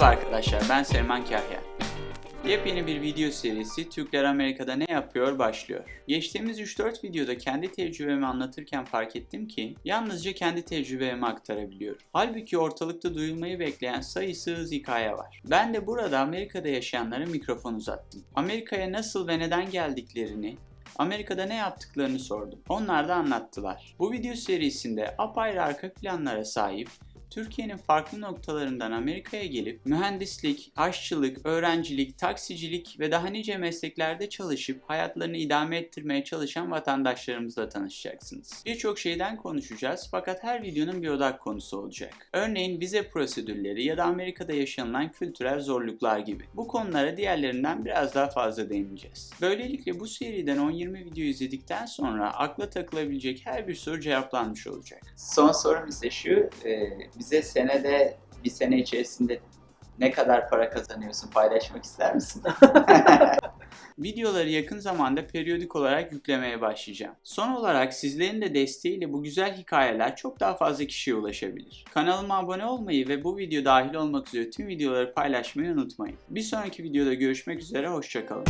Kaan Kahya. Yepyeni bir video serisi Türkler Amerika'da ne yapıyor başlıyor. Geçtiğimiz 3-4 videoda kendi tecrübemi anlatırken fark ettim ki yalnızca kendi tecrübemi aktarabiliyorum. Halbuki ortalıkta duyulmayı bekleyen sayısız hikaye var. Ben de burada Amerika'da yaşayanlara mikrofon uzattım. Amerika'ya nasıl ve neden geldiklerini, Amerika'da ne yaptıklarını sordum. Onlar da anlattılar. Bu video serisinde apayrı arka planlara sahip Türkiye'nin farklı noktalarından Amerika'ya gelip mühendislik, aşçılık, öğrencilik, taksicilik ve daha nice mesleklerde çalışıp hayatlarını idame ettirmeye çalışan vatandaşlarımızla tanışacaksınız. Birçok şeyden konuşacağız fakat her videonun bir odak konusu olacak. Örneğin vize prosedürleri ya da Amerika'da yaşanılan kültürel zorluklar gibi. Bu konulara diğerlerinden biraz daha fazla değineceğiz. Böylelikle bu seriden 10-20 video izledikten sonra akla takılabilecek her bir soru cevaplanmış olacak. Son sorum ise şu, e, bize senede bir sene içerisinde ne kadar para kazanıyorsun paylaşmak ister misin? Videoları yakın zamanda periyodik olarak yüklemeye başlayacağım. Son olarak sizlerin de desteğiyle bu güzel hikayeler çok daha fazla kişiye ulaşabilir. Kanalıma abone olmayı ve bu video dahil olmak üzere tüm videoları paylaşmayı unutmayın. Bir sonraki videoda görüşmek üzere, hoşçakalın.